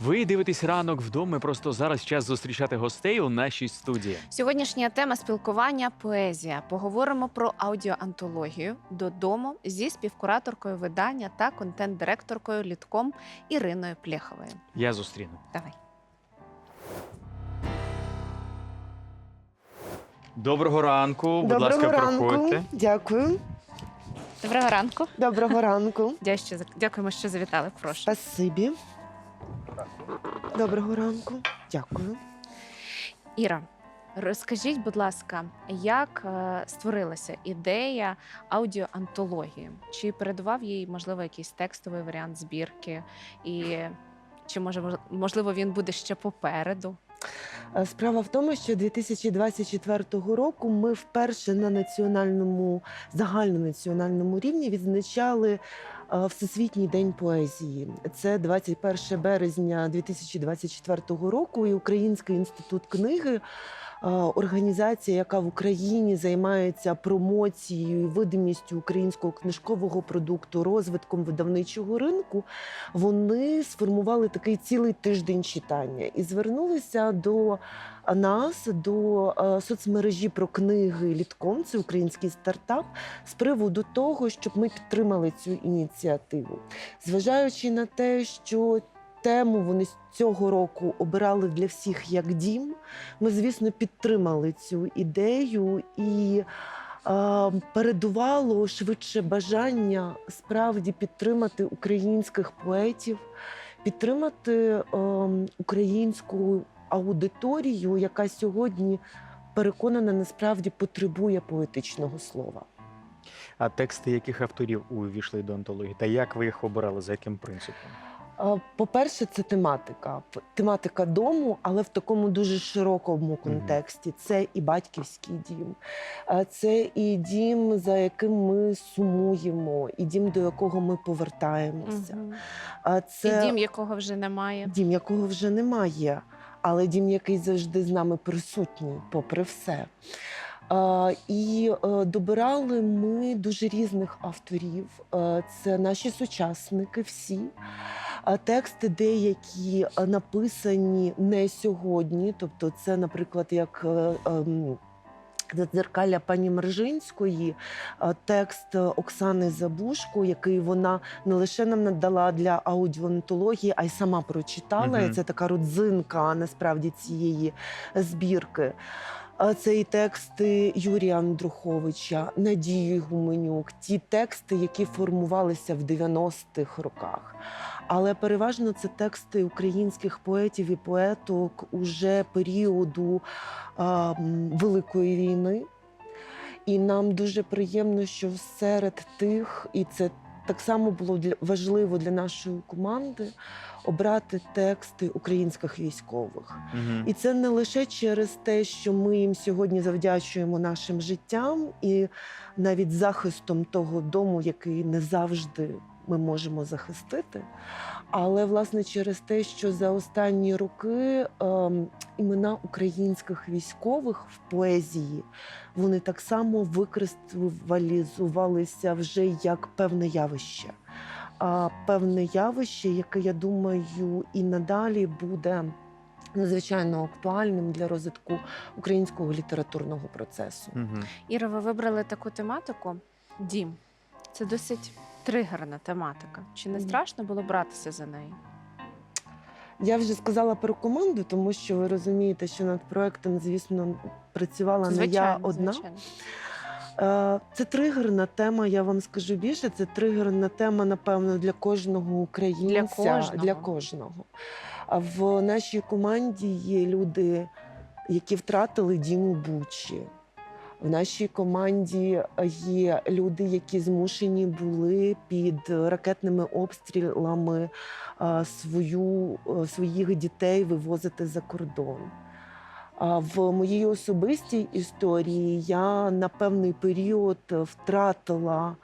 Ви дивитесь ранок вдома. Просто зараз час зустрічати гостей у нашій студії. Сьогоднішня тема спілкування поезія. Поговоримо про аудіоантологію додому зі співкураторкою видання та контент-директоркою літком Іриною Плєховою. Я зустріну. Давай. Доброго ранку. Будь Доброго ласка, ранку. проходьте. Дякую. Доброго ранку. Доброго ранку. Дя- що- Дякуємо, що завітали. Прошу. Спасибі. Доброго ранку. Дякую. Іра, розкажіть, будь ласка, як е, створилася ідея аудіоантології? Чи передував їй, можливо, якийсь текстовий варіант збірки? І чи може можливо він буде ще попереду? Е, Справа в тому, що 2024 року ми вперше на національному загальнонаціональному рівні відзначали Всесвітній день поезії. Це 21 березня 2024 року. І Український інститут книги. Організація, яка в Україні займається промоцією і видимістю українського книжкового продукту, розвитком видавничого ринку, вони сформували такий цілий тиждень читання і звернулися до нас, до е, соцмережі про книги Літком, це український стартап, з приводу того, щоб ми підтримали цю ініціативу, зважаючи на те, що Тему вони цього року обирали для всіх як дім. Ми, звісно, підтримали цю ідею і е, передувало швидше бажання справді підтримати українських поетів, підтримати е, українську аудиторію, яка сьогодні переконана насправді потребує поетичного слова. А тексти яких авторів увійшли до антології? Та як ви їх обирали? За яким принципом? По-перше, це тематика. Тематика дому, але в такому дуже широкому контексті. Це і батьківський дім, це і дім, за яким ми сумуємо, і дім, до якого ми повертаємося. Це І дім, якого вже немає. дім, якого вже немає, але дім, який завжди з нами присутній, попри все. І е, добирали ми дуже різних авторів. Е, Це наші сучасники, всі. Тексти деякі е, написані не сьогодні. Тобто, це, наприклад, як ем, пані Мержинської, текст Оксани Забушко, який вона не лише нам надала для аудіонтології, а й сама прочитала. Угу. Це така родзинка насправді цієї збірки. А Це і тексти Юрія Андруховича, Надії Гуменюк, ті тексти, які формувалися в 90-х роках. Але переважно це тексти українських поетів і поеток уже періоду а, Великої війни. І нам дуже приємно, що серед тих, і це так само було для, важливо для нашої команди обрати тексти українських військових. Угу. І це не лише через те, що ми їм сьогодні завдячуємо нашим життям і навіть захистом того дому, який не завжди ми можемо захистити. Але власне через те, що за останні роки ем, імена українських військових в поезії вони так само викристалізувалися вже як певне явище. А певне явище, яке я думаю, і надалі буде надзвичайно актуальним для розвитку українського літературного процесу. Угу. Іра, ви вибрали таку тематику дім. Це досить тригерна тематика. Чи не страшно було братися за неї? Я вже сказала про команду, тому що ви розумієте, що над проектом, звісно, працювала не я одна. звичайно. Е, Це тригерна тема. Я вам скажу більше. Це тригерна тема, напевно, для кожного українця. кожного. Для кожного. А в нашій команді є люди, які втратили дім у Бучі. В нашій команді є люди, які змушені були під ракетними обстрілами свою, своїх дітей вивозити за кордон. А В моїй особистій історії я на певний період втратила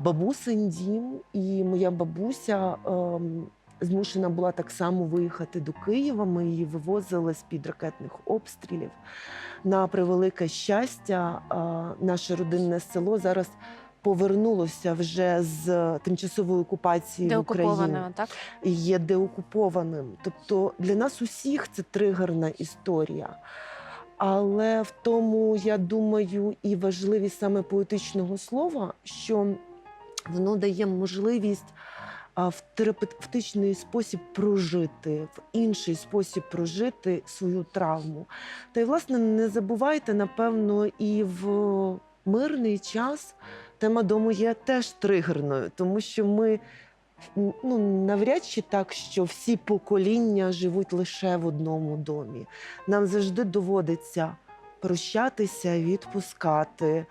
бабусин дім, і моя бабуся ем, змушена була так само виїхати до Києва. Ми її вивозили з під ракетних обстрілів. На превелике щастя, наше родинне село зараз повернулося вже з тимчасової окупації в Деокупованою, так? і є деокупованим. Тобто для нас усіх це тригерна історія. Але в тому, я думаю, і важливість саме поетичного слова, що воно дає можливість в терапевтичний спосіб прожити, в інший спосіб прожити свою травму. Та й, власне, не забувайте, напевно, і в мирний час тема дому є теж тригерною, тому що ми ну, навряд чи так, що всі покоління живуть лише в одному домі. Нам завжди доводиться прощатися, відпускати,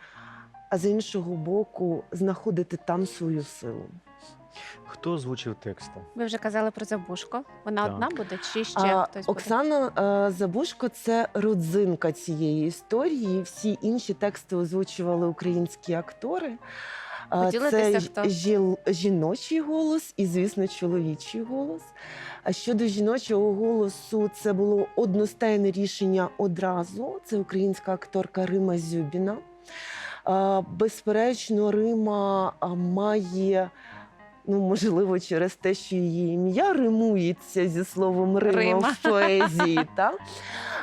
а з іншого боку, знаходити там свою силу. Хто озвучив тексти? Ви вже казали про забушко. Вона Так. одна буде чи ще А, хтось буде? Оксана а, Забушко це родзинка цієї історії. Всі інші тексти озвучували українські актори. А, Поділитеся, це хто? жіл- жіночий голос і, звісно, чоловічий голос. А щодо жіночого голосу, це було одностайне рішення одразу. Це українська акторка Рима Зюбіна. А, Безперечно, Рима а, має. Ну, можливо, через те, що її ім'я римується зі словом Рима, Рима. в поезії, та?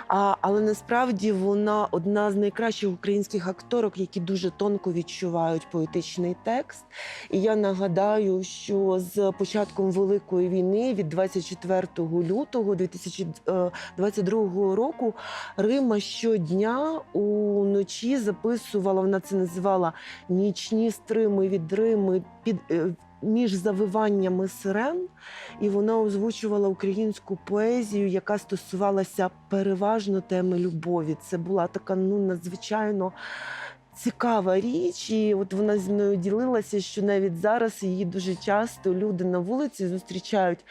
А, але насправді вона одна з найкращих українських акторок, які дуже тонко відчувають поетичний текст. І я нагадаю, що з початком Великої війни від 24 лютого 2022 року Рима щодня уночі записувала, вона це називала нічні стрими від Рими під. Між завиваннями сирен, і вона озвучувала українську поезію, яка стосувалася переважно теми любові. Це була така ну надзвичайно цікава річ. І от вона зі мною ділилася, що навіть зараз її дуже часто люди на вулиці зустрічають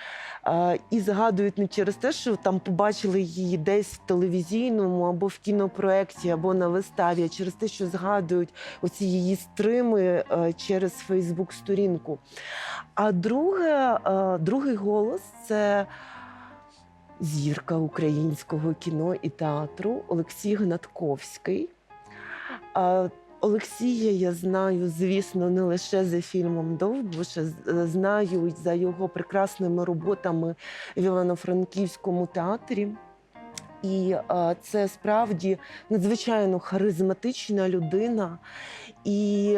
а, і згадують не через те, що там побачили її десь в телевізійному або в кінопроекті, або на виставі, а через те, що згадують оці її стрими е, через Фейсбук-сторінку. А друге, е, другий голос це зірка українського кіно і театру Олексій Гнатковський. Олексія я знаю, звісно, не лише за фільмом Довбуша, е, знаю за його прекрасними роботами в Івано-Франківському театрі. І е, це справді надзвичайно харизматична людина. І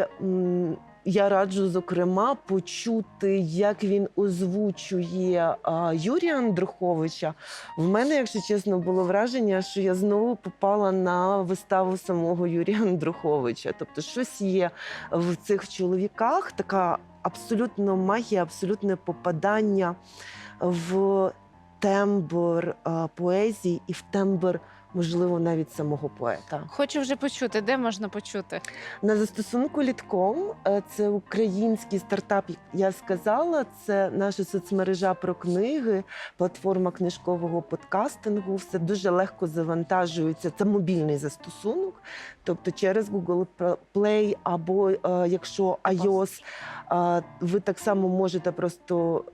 я раджу, зокрема, почути, як він озвучує а, Юрія Андруховича. В мене, якщо чесно, було враження, що я знову попала на виставу самого Юрія Андруховича. Тобто, щось є в цих чоловіках, така абсолютно магія, абсолютне попадання в тембр а, поезії і в тембр, можливо, навіть самого поета. Хочу вже почути, де можна почути? На застосунку Літком е, це український стартап. Я сказала, це наша соцмережа про книги, платформа книжкового подкастингу. Все дуже легко завантажується. Це мобільний застосунок, тобто через Google Play, або е, якщо iOS, е, ви так само можете просто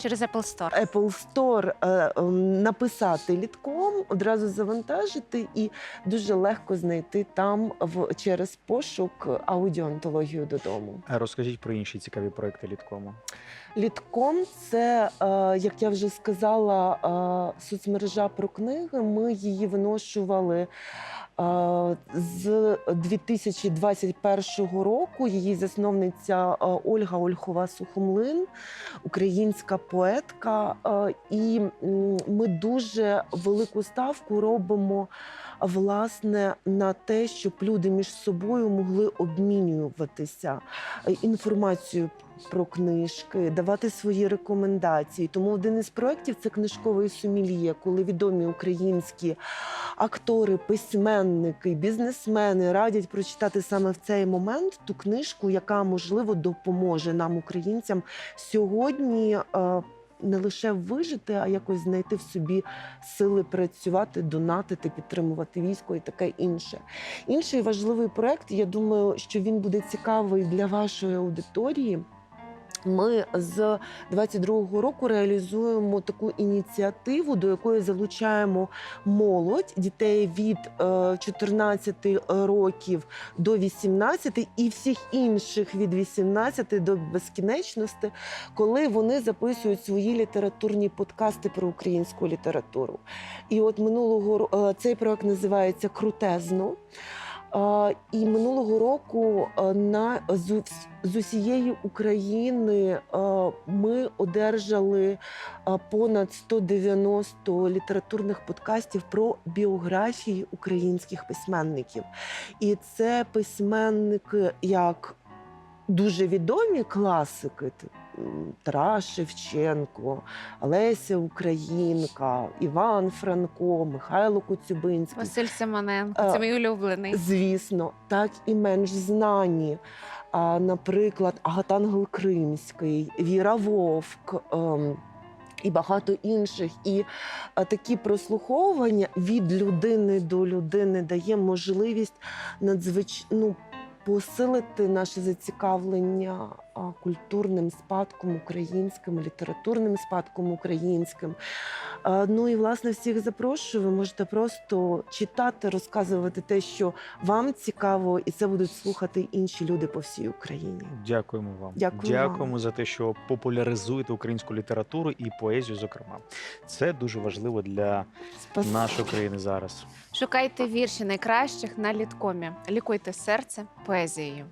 Через Apple Store. Apple Store е, ем, написати літком, одразу завантажити і дуже легко знайти там в через пошук аудіоантологію додому. А розкажіть про інші цікаві проекти Літкому. Літком це, е, як я вже сказала, е, соцмережа про книги. Ми її виношували. З 2021 року її засновниця Ольга Ольхова Сухомлин, українська поетка. І ми дуже велику ставку робимо власне на те, щоб люди між собою могли обмінюватися е, інформацією про книжки, давати свої рекомендації. Тому один із проєктів це книжковий сумільє, коли відомі українські актори, письменники, бізнесмени радять прочитати саме в цей момент ту книжку, яка можливо допоможе нам, українцям, сьогодні. е, Не лише вижити, а якось знайти в собі сили працювати, донатити, підтримувати військо і таке інше. Інший важливий проект, я думаю, що він буде цікавий для вашої аудиторії. Ми з 22-го року реалізуємо таку ініціативу, до якої залучаємо молодь дітей від е, 14 років до 18 і всіх інших від 18 до безкінечності, коли вони записують свої літературні подкасти про українську літературу. І от минулого е, цей проект називається Крутезно. І минулого року е, на з, з усієї України е, ми одержали е, понад 190 літературних подкастів про біографії українських письменників. І це письменники як дуже відомі класики. Тарас Шевченко, Леся Українка, Іван Франко, Михайло Коцюбинський. Василь Семененко, Е, це мій улюблений. Звісно, так і менш знані. Наприклад, Агатангел Кримський, Віра Вовк. ем, і багато інших, і а, такі прослуховування від людини до людини дає можливість надзвичайно посилити наше зацікавлення культурним спадком українським, літературним спадком українським. Ну і власне всіх запрошую. Ви можете просто читати, розказувати те, що вам цікаво, і це будуть слухати інші люди по всій Україні. Дякуємо вам. Дякую Дякуємо вам. за те, що популяризуєте українську літературу і поезію, зокрема. Це дуже важливо для Спас- нашої країни зараз. Шукайте вірші найкращих на літкомі. Лікуйте серце поезією.